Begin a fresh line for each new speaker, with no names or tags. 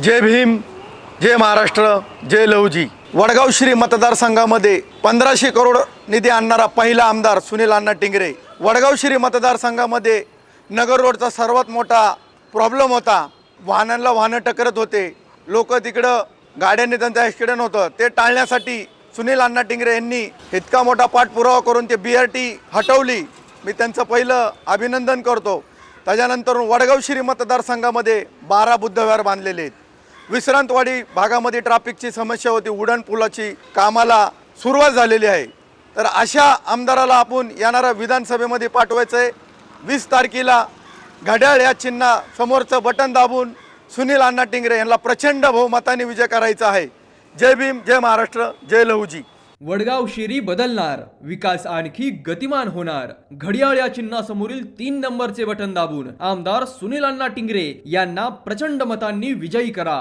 जय भीम जय महाराष्ट्र जय लवजी वडगाव श्री मतदारसंघामध्ये पंधराशे करोड निधी आणणारा पहिला आमदार सुनील अण्णा टिंगरे. वडगाव श्री मतदारसंघामध्ये नगर रोडचा सर्वात मोठा प्रॉब्लेम होता. वाहनांना वाहनं टकरत होते. लोक तिकडं गाड्यांनी त्यांचं ॲक्सिडेंट होतं ते टाळण्यासाठी सुनील अण्णा टिंगरे यांनी इतका मोठा पाठपुरावा करून ते बी आर टी हटवली. मी त्यांचं पहिलं अभिनंदन करतो. त्याच्यानंतर वडगाव श्री मतदारसंघामध्ये बारा बुद्धविहार बांधलेले आहेत. विश्रांतवाडी भागामध्ये ट्रॅफिकची समस्या होती. उडणपुलाची कामाला सुरुवात झालेली आहे. तर अशा आमदाराला आपण येणाऱ्या विधानसभेमध्ये पाठवायचं आहे वीस तारखेला घड्याळ या चिन्हा समोरचं बटन दाबून सुनील अण्णा टिंगरे यांना प्रचंड बहुमताने विजय करायचा आहे. जय भीम जय महाराष्ट्र जय लहूजी.
वडगाव शेरी बदलणार विकास आणखी गतिमान होणार. घडियाळ या चिन्हासमोरील तीन नंबरचे बटन दाबून आमदार सुनील अण्णा टिंगरे यांना प्रचंड मतांनी विजयी करा.